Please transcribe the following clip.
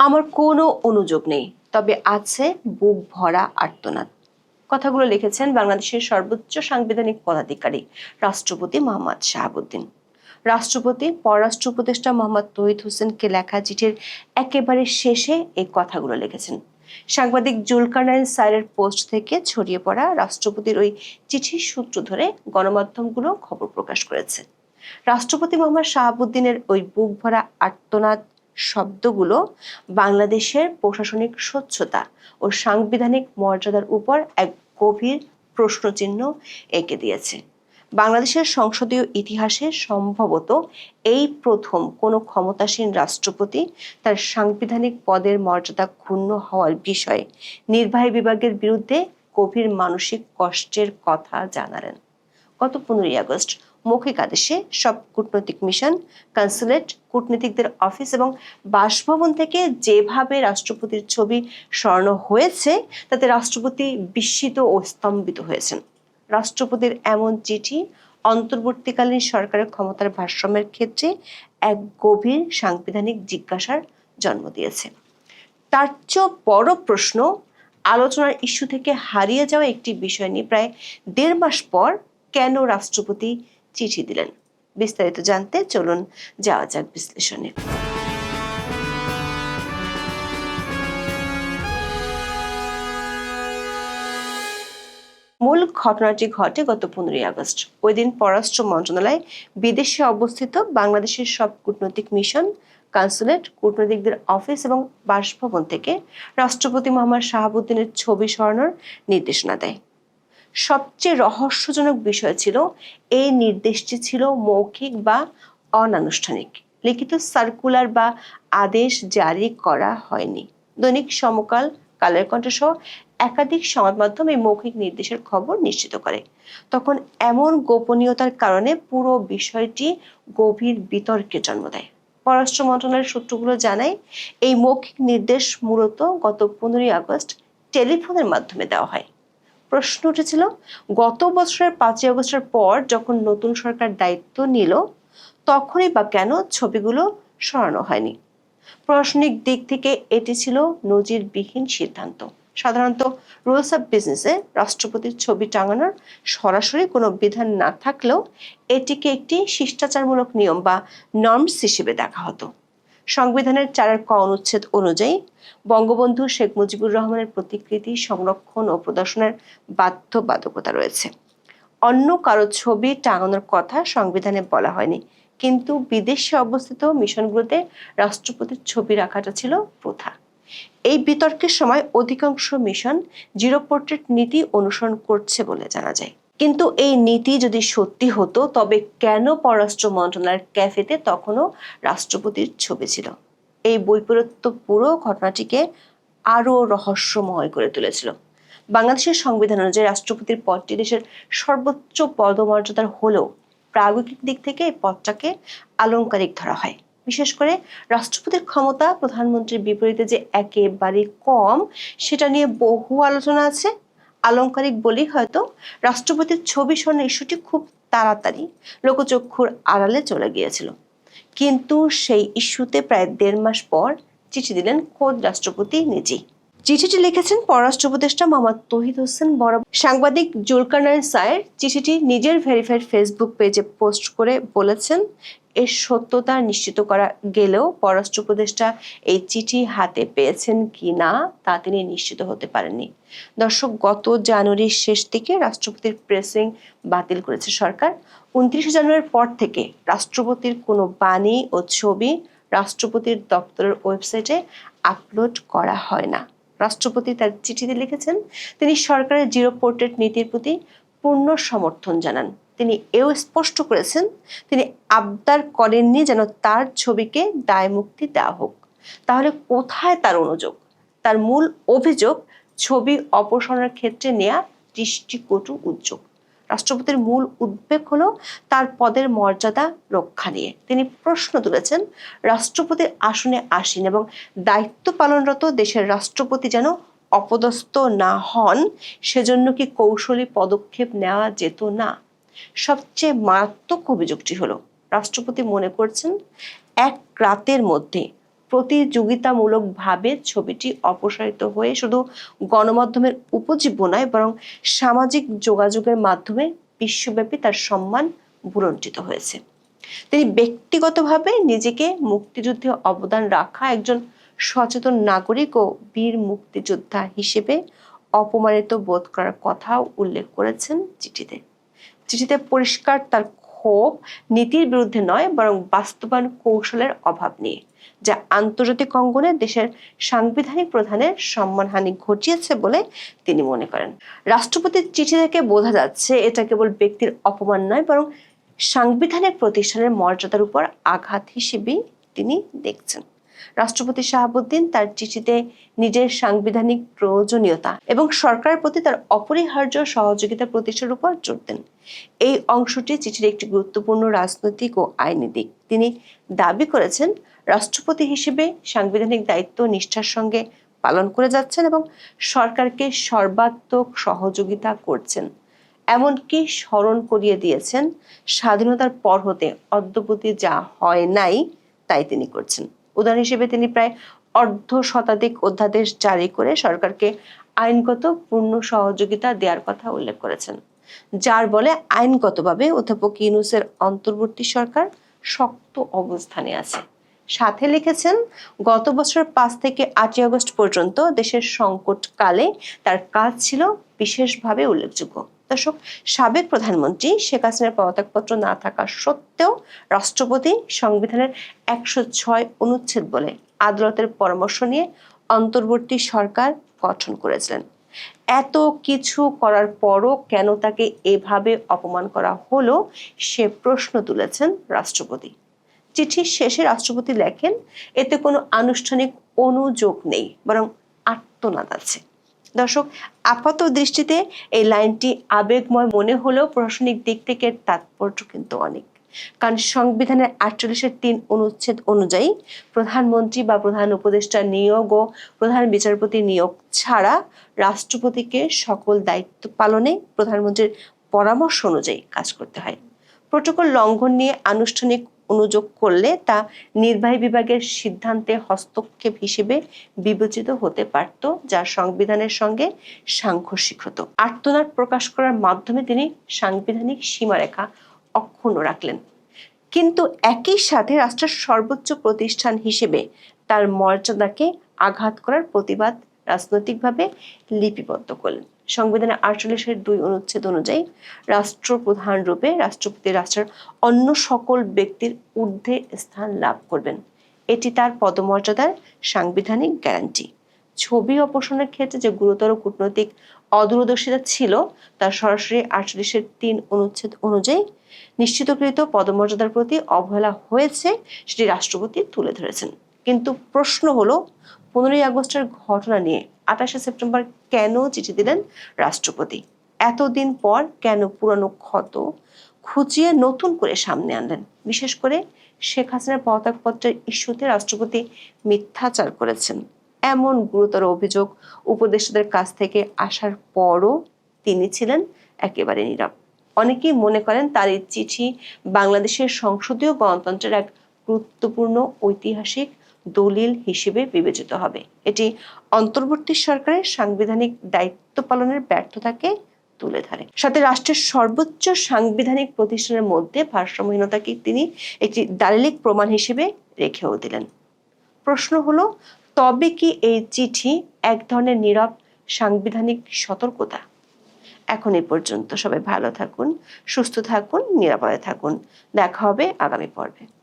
আমার কোনো অনুযোগ নেই, তবে আছে বুক ভরা আর্তনাদ। কথাগুলো লিখেছেন বাংলাদেশের সর্বোচ্চ সাংবিধানিক পদাধিকারী, রাষ্ট্রপতি মোহাম্মদ শাহাবুদ্দিন। রাষ্ট্রপতি, পররাষ্ট্র উপদেষ্টা মোহাম্মদ তহিদ হোসেনকে লেখা চিঠির একেবারে শেষে এই কথাগুলো লিখেছেন। সাংবাদিক জুলকারনাইন সাইরের পোস্ট থেকে ছড়িয়ে পড়া রাষ্ট্রপতির ওই চিঠির সূত্র ধরে গণমাধ্যমগুলো খবর প্রকাশ করেছে। রাষ্ট্রপতি মোহাম্মদ শাহাবুদ্দিনের ওই বুক ভরা আর্তনাদ শব্দগুলো বাংলাদেশের প্রশাসনিক স্বচ্ছতা ও সাংবিধানিক মর্যাদার উপর এক গভীর প্রশ্নচিহ্ন এঁকে দিয়েছে। বাংলাদেশের সংসদীয় ইতিহাসে সম্ভবত এই প্রথম কোনো ক্ষমতাসীন রাষ্ট্রপতি তার সাংবিধানিক পদের মর্যাদা ক্ষুণ্ণ হওয়ার বিষয়ে নির্বাহী বিভাগের বিরুদ্ধে গভীর মানসিক কষ্টের কথা জানালেন। গত পনেরোই আগস্ট মৌখিক আদেশে সব কূটনৈতিক মিশন কনসুলেট কূটনীতিকদের অফিস এবং বাসভবন থেকে যেভাবে রাষ্ট্রপতির ছবি স্মরণ হয়েছে, তাতে রাষ্ট্রপতি বিস্মিত ও স্তম্ভিত হয়েছেন। রাষ্ট্রপতির এমন চিঠি অন্তর্বর্তীকালীন সরকারের ক্ষমতার ভারসাম্যের ক্ষেত্রে এক গভীর সাংবিধানিক জিজ্ঞাসার জন্ম দিয়েছে। তার চেয়েও বড় প্রশ্ন, আলোচনার ইস্যু থেকে হারিয়ে যাওয়া একটি বিষয় নিয়ে প্রায় দেড় মাস পর কেন রাষ্ট্রপতি চিঠি দিলেন। বিস্তারিত জানতে চলুন, যাওয়া যাক বিশ্লেষণে। মূল ঘটনাটি ঘটে গত পনেরোই আগস্ট। ওই দিন পররাষ্ট্র মন্ত্রণালয় বিদেশে অবস্থিত বাংলাদেশের সব কূটনৈতিক মিশন, কনসুলেট, কূটনৈতিকদের অফিস এবং বাসভবন থেকে রাষ্ট্রপতি মোহাম্মদ শাহাবুদ্দিনের ছবি সরানোর নির্দেশনা দেয়। সবচেয়ে রহস্যজনক বিষয় ছিল, এই নির্দেশটি ছিল মৌখিক বা অনানুষ্ঠানিক। লিখিত সার্কুলার বা আদেশ জারি করা হয়নি। দৈনিক সমকাল, কালের কণ্ঠ সহ একাধিক সংবাদ মাধ্যম এই মৌখিক নির্দেশের খবর নিশ্চিত করে। তখন এমন গোপনীয়তার কারণে পুরো বিষয়টি গভীর বিতর্কের জন্ম দেয়। পররাষ্ট্র মন্ত্রণালয়ের সূত্রগুলো জানায়, এই মৌখিক নির্দেশ মূলত গত পনেরোই আগস্ট টেলিফোনের মাধ্যমে দেওয়া হয়। প্রশ্ন উঠেছিল, গত বছরের পাঁচই আগস্টের পর যখন নতুন সরকার দায়িত্ব নিল, তখনই বা কেন ছবিগুলো সরানো হয়নি? প্রশাসনিক দিক থেকে এটি ছিল নজিরবিহীন সিদ্ধান্ত। সাধারণত রুলস অফ বিজনেসে রাষ্ট্রপতির ছবি টাঙানোর সরাসরি কোনো বিধান না থাকলেও এটিকে একটি শিষ্টাচারমূলক নিয়ম বা নর্মস হিসেবে দেখা হতো। সংবিধানের চারের ক অনুচ্ছেদ অনুযায়ী বঙ্গবন্ধু শেখ মুজিবুর রহমানের প্রতিকৃতি সংরক্ষণ ও প্রদর্শনের বাধ্যবাধকতা রয়েছে। অন্য কারও ছবি টাঙানোর কথা সংবিধানে বলা হয়নি, কিন্তু বিদেশে অবস্থিত মিশনগুলোতে রাষ্ট্রপতির ছবি রাখাটা ছিল প্রথা। এই বিতর্কের সময় অধিকাংশ মিশন জিরো পোর্ট্রেট নীতি অনুসরণ করছে বলে জানা যায়। কিন্তু এই নীতি যদি সত্যি হতো, তবে কেন পররাষ্ট্র মন্ত্রণালয়ের ক্যাফেতে তখনও রাষ্ট্রপতির ছবি ছিল? এই বৈপরীত্য পুরো ঘটনাটিকে আরও রহস্যময় করে তুলেছিল। বাংলাদেশের সংবিধান অনুযায়ী রাষ্ট্রপতির পদটি দেশের সর্বোচ্চ পদমর্যাদার হলেও প্রায়োগিক দিক থেকে এই পদটাকে আলংকারিক ধরা হয়। বিশেষ করে রাষ্ট্রপতির ক্ষমতা প্রধানমন্ত্রীর বিপরীতে যে একেবারে কম, সেটা নিয়ে বহু আলোচনা আছে। আলংকারিক বলেই হয়তো রাষ্ট্রপতির ছবি স্বর্ণের ইস্যুটি খুব তাড়াতাড়ি লোকচক্ষুর আড়ালে চলে গিয়েছিল। কিন্তু সেই ইস্যুতে প্রায় দেড় মাস পর চিঠি দিলেন খোদ রাষ্ট্রপতি নিজেই। চিঠিটি লিখেছেন পররাষ্ট্র উপদেষ্টা মোহাম্মদ তহিদ হোসেন বড় সাংবাদিক জুলকারনাইন সায়ের চিঠিটি নিজের ভেরিফাইড ফেসবুক পেজে পোস্ট করে বলেছেন এর সত্যতা নিশ্চিত করা গেলেও পররাষ্ট্র উপদেষ্টা এই চিঠি হাতে পেয়েছেন কি না তা তিনি নিশ্চিত হতে পারেননি। দর্শক, গত জানুয়ারির শেষ থেকে রাষ্ট্রপতির প্রেসিং বাতিল করেছে সরকার। উনত্রিশে জানুয়ারির পর থেকে রাষ্ট্রপতির কোনো বাণী ও ছবি রাষ্ট্রপতির দপ্তরের ওয়েবসাইটে আপলোড করা হয় না। রাষ্ট্রপতি তার চিঠিতে লিখেছেন, তিনি সরকারের জিরো পোর্ট্রেট নীতির প্রতি পূর্ণ সমর্থন জানান। তিনি এও স্পষ্ট করেছেন, তিনি আবদার করেননি যেন তার ছবিকে দায় মুক্তি দেওয়া হোক। তাহলে কোথায় তার অনুযোগ? তার মূল অভিযোগ, ছবি অপসারণের ক্ষেত্রে নেয়া দৃষ্টিকটু উদ্যোগ। রাষ্ট্রপতির মূল উদ্বেগ হলো তার পদের মর্যাদা রক্ষা নিয়ে। তিনি প্রশ্ন তুলেছেন রাষ্ট্রপতির আসনে আসীন এবং দায়িত্ব পালনরত দেশের রাষ্ট্রপতি যেন অপদস্থ না হন, সেজন্য কি কৌশলী পদক্ষেপ নেওয়া যেত না? সবচেয়ে মারাত্মক অভিযোগটি হলো, রাষ্ট্রপতি মনে করছেন, এক রাতের মধ্যে প্রতিযোগিতামূলকভাবে ছবিটি অপসারিত হয়ে শুধু গণমাধ্যমের উপজীব্য নয়, বরং সামাজিক যোগাযোগের মাধ্যমে বিশ্বব্যাপী তার সম্মান বুরঞ্চিত হয়েছে। তিনি ব্যক্তিগতভাবে নিজেকে মুক্তিযুদ্ধে অবদান রাখা একজন সচেতন নাগরিক ও বীর মুক্তিযোদ্ধা হিসেবে অপমানিত বোধ করার কথাও উল্লেখ করেছেন চিঠিতে। চিঠিতে পরিষ্কার তার ক্ষোভ, নীতির বিরুদ্ধে নয়, বরং বাস্তবায়ন কৌশলের অভাব নিয়ে, যা আন্তর্জাতিক অঙ্গনে দেশের সাংবিধানিক প্রধানের সম্মানহানি ঘটিয়েছে বলে তিনি মনে করেন। রাষ্ট্রপতির চিঠি থেকে বোঝা যাচ্ছে, এটা কেবল ব্যক্তির অপমান নয়, বরং সাংবিধানিক প্রতিষ্ঠানের মর্যাদার উপর আঘাত হিসেবেই তিনি দেখছেন। রাষ্ট্রপতি শাহাবুদ্দিন তার চিঠিতে নিজের সাংবিধানিক প্রয়োজনীয়তা এবং সরকারের প্রতি তার অপরিহার্য সহযোগিতা প্রতিষ্ঠার উপর জোর দেন। এই অংশটি চিঠির একটি গুরুত্বপূর্ণ রাজনৈতিক ও আইনি দিক। তিনি দাবি করেছেন, রাষ্ট্রপতি হিসেবে সাংবিধানিক দায়িত্ব নিষ্ঠার সঙ্গে পালন করে যাচ্ছেন এবং সরকারকে সর্বাত্মক সহযোগিতা করছেন। এমনকি স্মরণ করিয়ে দিয়েছেন, স্বাধীনতার পর হতে অদ্যপতি যা হয় নাই তাই তিনি করছেন। উদাহরণ হিসেবে তিনি প্রায় অর্ধ শতাধিক অধ্যাদেশ জারি করে সরকারকে আইনগত পূর্ণ সহযোগিতা দেওয়ার কথা উল্লেখ করেছেন। যার বলে আইনগতভাবে অধ্যাপক ইউনুসের অন্তর্বর্তী সরকার শক্ত অবস্থানে আছে। সাথে লিখেছেন, গত বছর পাঁচ থেকে আটই আগস্ট পর্যন্ত দেশের সংকটকালে তার কাজ ছিল বিশেষভাবে উল্লেখযোগ্য। দর্শক সাবেক প্রধানমন্ত্রী শেখ হাসিনার পদত্যাগপত্র না থাকা সত্ত্বেও রাষ্ট্রপতি সংবিধানের একশো ছয় অনুচ্ছেদ বলে আদালতের পরামর্শ নিয়ে অন্তর্বর্তী সরকার গঠন করেছিলেন। এত কিছু করার পরও কেন তাকে এভাবে অপমান করা হলো সে প্রশ্ন তুলেছেন রাষ্ট্রপতি। চিঠির শেষে রাষ্ট্রপতি লেখেন, এতে কোনো আনুষ্ঠানিক অনুযোগ নেই, বরং আত্মনাদ আছে। দর্শক, আপাত দৃষ্টিতে এই লাইনটি আবেগময় মনে হলেও প্রশাসনিক দিক থেকে তাৎপর্য কিন্তু অনেক। কারণ সংবিধানের আটচল্লিশের তিন অনুচ্ছেদ অনুযায়ী প্রধানমন্ত্রী বা প্রধান উপদেষ্টা নিয়োগ ও প্রধান বিচারপতি নিয়োগ ছাড়া রাষ্ট্রপতিকে সকল দায়িত্ব পালনে প্রধানমন্ত্রীর পরামর্শ অনুযায়ী কাজ করতে হয়। প্রোটোকল লঙ্ঘন নিয়ে আনুষ্ঠানিক অনুযোগ করলে তা নির্বাহী বিভাগের সিদ্ধান্তে হস্তক্ষেপ হিসেবে বিবেচিত হতে পারত, যা সংবিধানের সঙ্গে সাংঘর্ষিক হতো। আর্তনাদ প্রকাশ করার মাধ্যমে তিনি সাংবিধানিক সীমারেখা অক্ষুণ্ণ রাখলেন। কিন্তু একই সাথে রাষ্ট্রের সর্বোচ্চ প্রতিষ্ঠান হিসেবে তার মর্যাদাকে আঘাত করার প্রতিবাদ রাজনৈতিকভাবে লিপিবদ্ধ করলেন। সংবিধানের আটচল্লিশের দুই অনুচ্ছেদ অনুযায়ী রাষ্ট্রপ্রধান রূপে রাষ্ট্রপতি রাষ্ট্রের অন্য সকল ব্যক্তির ঊর্ধ্বে স্থান লাভ করবেন। এটি তার পদমর্যাদার সাংবিধানিক গ্যারান্টি। ছবি অপসারণের ক্ষেত্রে যে গুরুতর কূটনৈতিক অদূরদর্শিতা ছিল তা সরাসরি আটচল্লিশের তিন অনুচ্ছেদ অনুযায়ী নিশ্চিতকৃত পদমর্যাদার প্রতি অবহেলা হয়েছে, সেটি রাষ্ট্রপতি তুলে ধরেছেন। কিন্তু প্রশ্ন হলো, পনেরোই আগস্টের ঘটনা নিয়ে আঠাশে সেপ্টেম্বর কেন চিঠি দিলেন রাষ্ট্রপতি? এতদিন পর কেন পুরানো ক্ষত খুঁচিয়ে নতুন করে সামনে আনলেন? বিশেষ করে শেখ হাসিনার পদত্যাগপত্রের ইস্যুতে রাষ্ট্রপতি মিথ্যাচার করেছেন। এমন গুরুতর অভিযোগ উপদেষ্টাদের কাছ থেকে আসার পরও তিনি ছিলেন একেবারে নীরব। অনেকেই মনে করেন তার এই চিঠি বাংলাদেশের সংসদীয় গণতন্ত্রের এক গুরুত্বপূর্ণ ঐতিহাসিক দলিল হিসেবে বিবেচিত হবে। এটি অন্তর্বর্তী সরকারের সাংবিধানিক দায়িত্ব পালনের ব্যর্থতাকে তুলে ধরে। সাথে রাষ্ট্রের সর্বোচ্চ সাংবিধানিক প্রতিষ্ঠানের মধ্যে ভারসাম্যহীনতাকে তিনি একটি দালিলিক প্রমাণ হিসেবে রেখেও দিলেন। প্রশ্ন হলো, তবে কি এই চিঠি এক ধরনের নীরব সাংবিধানিক সতর্কতা? এখন এই পর্যন্ত সবাই ভালো থাকুন, সুস্থ থাকুন, নিরাপদে থাকুন। দেখা হবে আগামী পর্বে।